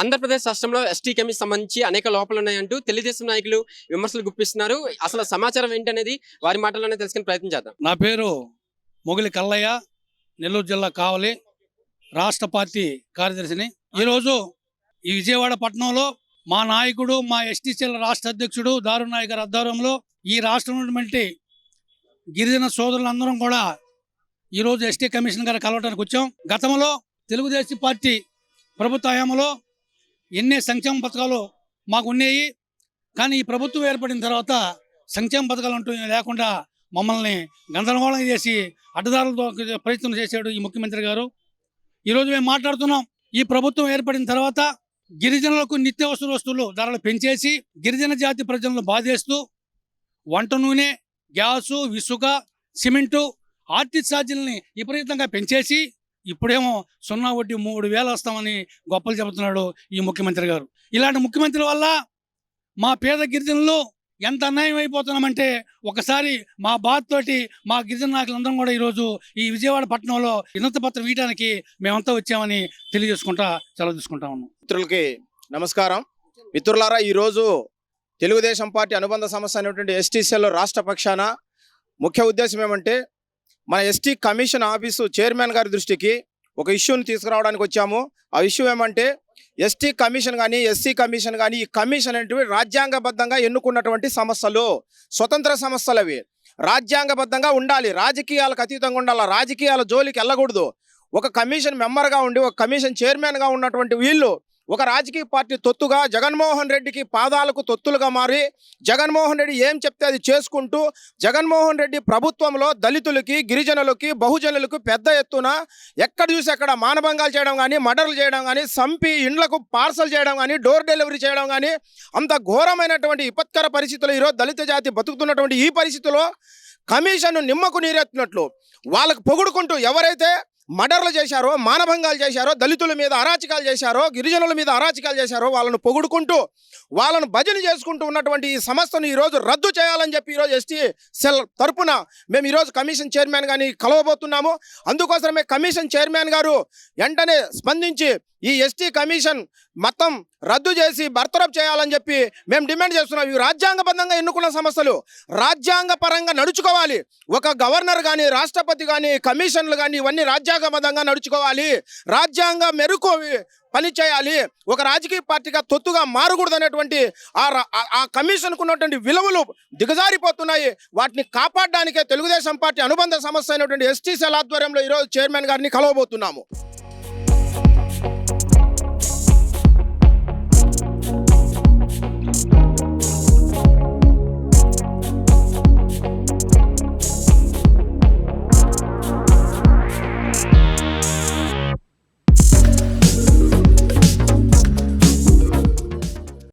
ఆంధ్రప్రదేశ్ రాష్ట్రంలో ST commission సంబంధించి అనేక లోపాలు ఉన్నాయంటూ తెలుగుదేశం నాయకులు విమర్శలు గుప్పిస్తున్నారు. అసలు సమాచారం ఏంటనేది వారి మాటల్లోనే తెలుసుకునే ప్రయత్నం చేద్దాం. నా పేరు మొగిలి కల్లయ్య నెల్లూరు జిల్లా కావలి రాష్ట్ర పార్టీ కార్యదర్శిని. ఈరోజు ఈ విజయవాడ పట్టణంలో మా నాయకుడు మా ఎస్టీసీల రాష్ట్ర అధ్యక్షుడు దారు నాయక్ గారి ఆధ్వర్యంలో ఈ రాష్ట్రంలో ఉన్నటువంటి గిరిజన సోదరులందరం కూడా ఈరోజు ఎస్టీ కమిషన్ గారు కలవడానికి వచ్చాం. గతంలో తెలుగుదేశం పార్టీ ప్రభుత్వ హయాంలో ఎన్ని సంక్షేమ పథకాలు మాకు ఉన్నాయి. కానీ ఈ ప్రభుత్వం ఏర్పడిన తర్వాత సంక్షేమ పథకాలు అంటూ లేకుండా మమ్మల్ని గందరగోళం చేసి అడ్డదారులతో ప్రయత్నం చేశాడు ఈ ముఖ్యమంత్రి గారు. ఈరోజు మేము మాట్లాడుతున్నాం. ఈ ప్రభుత్వం ఏర్పడిన తర్వాత గిరిజనులకు నిత్యావసర వస్తువులు ధరలు పెంచేసి గిరిజన జాతి ప్రజలను బాధేస్తూ వంట నూనె గ్యాసు ఇసుక సిమెంటు ఆర్టిక్ ఛార్జీలని విపరీతంగా పెంచేసి ఇప్పుడేమో సున్నా వడ్డీ మూడు వేలు వస్తామని గొప్పలు చెబుతున్నాడు ఈ ముఖ్యమంత్రి గారు. ఇలాంటి ముఖ్యమంత్రి వల్ల మా పేద గిరిజనులు ఎంత అన్యాయం అయిపోతున్నామంటే ఒకసారి మా బాధతోటి మా గిరిజన నాయకులందరం కూడా ఈరోజు ఈ విజయవాడ పట్టణంలో వినతి పత్రం ఇవ్వడానికి మేమంతా వచ్చామని తెలియజేసుకుంటా సెలవు తీసుకుంటా ఉన్నాం. మిత్రులకి నమస్కారం. మిత్రులారా ఈరోజు తెలుగుదేశం పార్టీ అనుబంధ సంస్థ అనేటువంటి ఎస్టీసీఎల్ రాష్ట్ర పక్షాన ముఖ్య ఉద్దేశం ఏమంటే మన ఎస్టీ కమిషన్ ఆఫీసు చైర్మన్ గారి దృష్టికి ఒక ఇష్యూని తీసుకురావడానికి వచ్చాము. ఆ ఇష్యూ ఏమంటే ఎస్టీ కమిషన్ కానీ ఎస్సీ కమిషన్ కానీ ఈ కమిషన్ అనేటివి రాజ్యాంగబద్ధంగా ఎన్నుకున్నటువంటి సంస్థలు స్వతంత్ర సంస్థలు అవి రాజ్యాంగబద్ధంగా ఉండాలి. రాజకీయాలకు అతీతంగా ఉండాలి. రాజకీయాల జోలికి వెళ్ళకూడదు. ఒక కమిషన్ మెంబర్గా ఉండి ఒక కమిషన్ చైర్మన్గా ఉన్నటువంటి వీళ్ళు ఒక రాజకీయ పార్టీ తొత్తుగా జగన్మోహన్ రెడ్డికి పాదాలకు తొత్తులుగా మారి జగన్మోహన్ రెడ్డి ఏం చెప్తే అది చేసుకుంటూ జగన్మోహన్ రెడ్డి ప్రభుత్వంలో దళితులకి గిరిజనులకి బహుజనులకు పెద్ద ఎత్తున ఎక్కడ చూసి అక్కడ మానభంగాలు చేయడం కానీ మర్డర్లు చేయడం కానీ సంపి ఇండ్లకు పార్సల్ చేయడం కానీ డోర్ డెలివరీ చేయడం కానీ అంత ఘోరమైనటువంటి విపత్కర పరిస్థితులు ఈరోజు దళిత జాతి బతుకుతున్నటువంటి ఈ పరిస్థితిలో కమిషన్ నిమ్మకు నీరెత్తినట్లు వాళ్ళకు పొగుడుకుంటూ ఎవరైతే మర్డర్లు చేశారో మానభంగాలు చేశారో దళితుల మీద అరాచకాలు చేశారో గిరిజనుల మీద అరాచకాలు చేశారో వాళ్ళను పొగుడుకుంటూ వాళ్ళను భజన చేసుకుంటూ ఉన్నటువంటి ఈ సంస్థను ఈరోజు రద్దు చేయాలని చెప్పి ఈరోజు ఎస్టీ సెల్ తరపున మేము ఈరోజు కమిషన్ చైర్మన్ గారిని కలవబోతున్నాము. అందుకోసమే కమిషన్ చైర్మన్ గారు వెంటనే స్పందించి ఈ ఎస్టీ కమిషన్ మొత్తం రద్దు చేసి బర్తరఫ్ చేయాలని చెప్పి మేము డిమాండ్ చేస్తున్నాం. ఇవి రాజ్యాంగబద్ధంగా ఎన్నుకున్న సమస్యలు. రాజ్యాంగ పరంగా నడుచుకోవాలి. ఒక గవర్నర్ కానీ రాష్ట్రపతి కానీ కమిషన్లు కానీ ఇవన్నీ రాజ్యాంగబద్ధంగా నడుచుకోవాలి. రాజ్యాంగ మెరుకు పని చేయాలి. ఒక రాజకీయ పార్టీగా తొత్తుగా మారకూడదు అనేటువంటి ఆ రా- ఆ- కమిషన్కు ఉన్నటువంటి విలువలు దిగజారిపోతున్నాయి. వాటిని కాపాడడానికే తెలుగుదేశం పార్టీ అనుబంధ సమస్య అయినటువంటి ఎస్టీ సెల్ ఆధ్వర్యంలో ఈరోజు చైర్మన్ గారిని కలవబోతున్నాము.